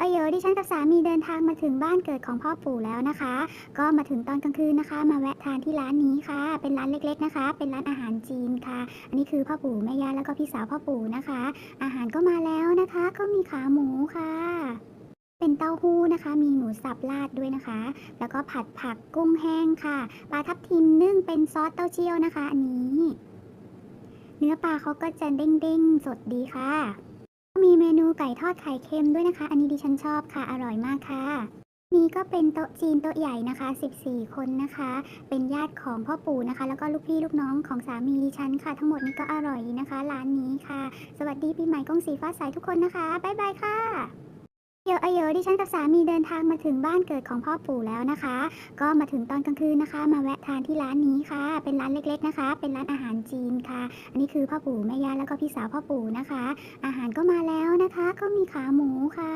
อะเยอะดิฉันกับสามีเดินทางมาถึงบ้านเกิดของพ่อปู่แล้วนะคะ ก็มาถึงตอนกลางคืนนะคะ มาแวะทานที่ร้านนี้ค่ะ เป็นร้านเล็ก ๆนะคะ เป็นร้านอาหารจีนค่ะ อันนี้คือพ่อปู่แม่ย่าแล้วก็พี่สาวพ่อปู่นะคะ อาหารก็มาแล้วนะคะ ก็มีขาหมูค่ะเป็นเต้าหู้นะคะ มีหมูสับราดด้วยนะคะ แล้วก็ผัดผักกุ้งแห้งค่ะ ปลาทับทิมนึ่งเป็นซอสเต้าเจี้ยวนะคะ อันนี้ เนื้อปลาเขาก็จะเด้งๆ สดดีค่ะ ไก่ทอดไข่เค็มด้วยนะคะ อันนี้ดิฉันชอบค่ะ อร่อยมากค่ะ นี่ก็เป็นโต๊ะจีนโต๊ะใหญ่นะคะ 14 คนนะคะ เป็นญาติของพ่อปู่นะคะ แล้วก็ลูกพี่ลูกน้องของสามีดิฉันค่ะ ทั้งหมดนี้ก็อร่อยนะคะ ร้านนี้ค่ะ สวัสดีปีใหม่กงสีฟ้าใสทุกคนนะคะ บ๊ายบายค่ะ ยวเยอดิฉันกับสามีเดินทางมาถึงบ้านเกิดของพ่อปู่แล้วนะคะ ก็มาถึงตอนกลางคืนนะคะ มาแวะทานที่ร้านนี้ค่ะ เป็นร้านเล็กๆนะคะ เป็นร้านอาหารจีนค่ะ อันนี้คือพ่อปู่แม่ย่าแล้วก็พี่สาวพ่อปู่นะคะ อาหารก็มาแล้วนะคะ ก็มีขาหมูค่ะ